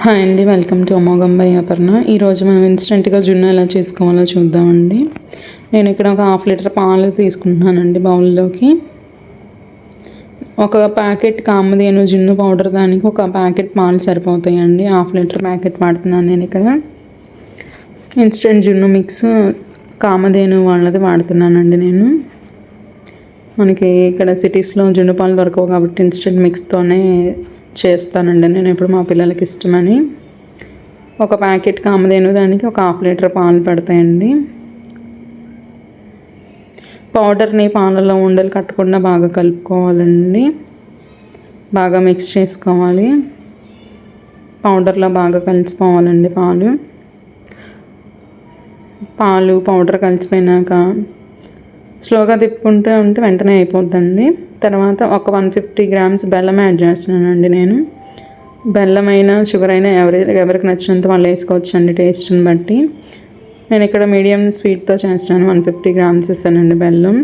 Hi అండి welcome to అమోఘంబై Aparna. ఈరోజు మనం ఇన్స్టెంట్గా జున్ను ఎలా చేసుకోవాలో చూద్దామండి. నేను ఇక్కడ ఒక హాఫ్ లీటర్ పాలు తీసుకుంటున్నానండి బౌల్లోకి. ఒక ప్యాకెట్ కామధేను జున్ను పౌడర్ దానికి ఒక ప్యాకెట్ పాలు సరిపోతాయండి. హాఫ్ లీటర్ ప్యాకెట్ వాడుతున్నాను నేను ఇక్కడ. ఇన్స్టెంట్ జున్ను మిక్స్ కామధేను వాళ్ళది వాడుతున్నానండి నేను. మనకి ఇక్కడ సిటీస్లో జున్ను పాలు దొరకవు కాబట్టి ఇన్స్టెంట్ మిక్స్తోనే చేస్తానండి. నేను ఇప్పుడు మా పిల్లలకి ఇష్టమని. ఒక ప్యాకెట్ కామధేను దానికి ఒక హాఫ్ లీటర్ పాలు పడతాయండి. పౌడర్ని పాలలో ఉండలు కట్టకుండా బాగా కలుపుకోవాలండి. బాగా మిక్స్ చేసుకోవాలి. పౌడర్లో బాగా కలిసిపోవాలండి పాలు. పాలు పౌడర్ కలిసిపోయినాక స్లోగా తిప్పుకుంటూ ఉంటే వెంటనే అయిపోద్దండి. తర్వాత ఒక వన్ ఫిఫ్టీ గ్రామ్స్ బెల్లం యాడ్ చేస్తున్నానండి నేను. బెల్లం అయినా షుగర్ అయినా ఎవరి ఎవరికి నచ్చినంత వాళ్ళు వేసుకోవచ్చు అండి టేస్ట్ని బట్టి. నేను ఇక్కడ మీడియం స్వీట్తో చేస్తున్నాను వన్ ఫిఫ్టీ గ్రామ్స్ ఇస్తానండి బెల్లం.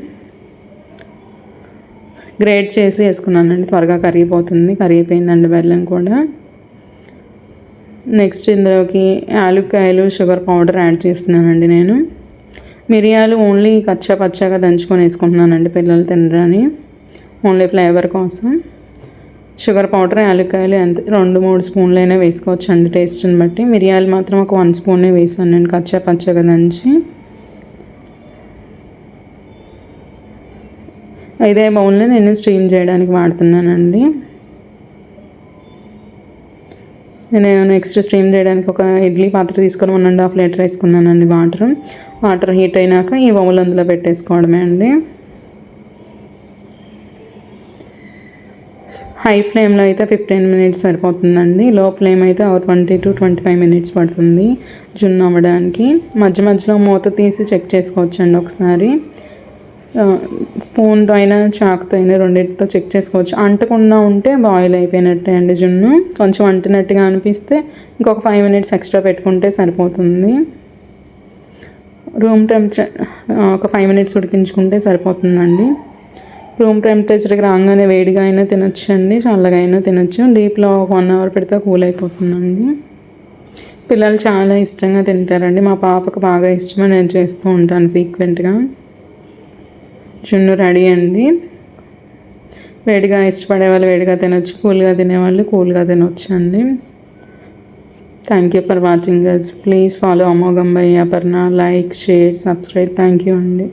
గ్రేట్ చేసి వేసుకున్నానండి త్వరగా కరిగిపోతుంది కరిగిపోయిందండి బెల్లం కూడా. నెక్స్ట్ ఇందులోకి యాలుక్కాయలు షుగర్ పౌడర్ యాడ్ చేస్తున్నానండి నేను. మిరియాలు ఓన్లీ కచ్చా పచ్చాగా దంచుకొని వేసుకుంటున్నానండి పిల్లలు తినరని ఓన్లీ ఫ్లేవర్ కోసం. షుగర్ పౌడర్ యాలక్కాయలు ఎంత రెండు మూడు స్పూన్లు అయినా వేసుకోవచ్చు అండి టేస్ట్ని బట్టి. మిరియాలు మాత్రం ఒక వన్ స్పూనే వేసాను నేను కచ్చా పచ్చగా దంచి. ఇదే బౌల్ని నేను స్టీమ్ చేయడానికి వాడుతున్నానండి. నేను నెక్స్ట్ స్టీమ్ చేయడానికి ఒక ఇడ్లీ పాత్ర తీసుకొని వన్ అండ్ హాఫ్ లీటర్ వేసుకున్నానండి వాటర్. వాటర్ హీట్ అయినాక ఈ బౌల్ అందులో పెట్టేసుకోవడమే అండి. హై ఫ్లేమ్లో అయితే ఫిఫ్టీన్ మినిట్స్ సరిపోతుందండి. లో ఫ్లేమ్ అయితే ఒక twenty to twenty five minutes పడుతుంది జున్ను అవ్వడానికి. మధ్య మధ్యలో మూత తీసి చెక్ చేసుకోవచ్చండి ఒకసారి. స్పూన్తో అయినా చాకుతో అయినా రెండింటితో చెక్ చేసుకోవచ్చు. అంటకుండా ఉంటే బాయిల్ అయిపోయినట్టే అండి జున్ను. కొంచెం అంటినట్టుగా అనిపిస్తే ఇంకొక ఫైవ్ మినిట్స్ ఎక్స్ట్రా పెట్టుకుంటే సరిపోతుంది. రూమ్ టెంపరేచర్ ఒక ఫైవ్ మినిట్స్ ఉడికించుకుంటే సరిపోతుందండి. రూమ్ టెంపరేచర్కి రాగానే వేడిగా అయినా తినొచ్చు అండి చల్లగా అయినా తినొచ్చు. డీప్లో ఒక వన్ అవర్ పెడితే కూల్ అయిపోతుందండి. పిల్లలు చాలా ఇష్టంగా తింటారండి. మా పాపకు బాగా ఇష్టమని నేను చేస్తూ ఉంటాను ఫ్రీక్వెంట్గా చున్ను రెడీ అండి. వేడిగా ఇష్టపడే వాళ్ళు వేడిగా తినొచ్చు కూల్గా తినేవాళ్ళు కూల్గా తినొచ్చు అండి. Thank you for watching గర్స్ please follow అమోఘం by Aparna like share subscribe thank you అండి.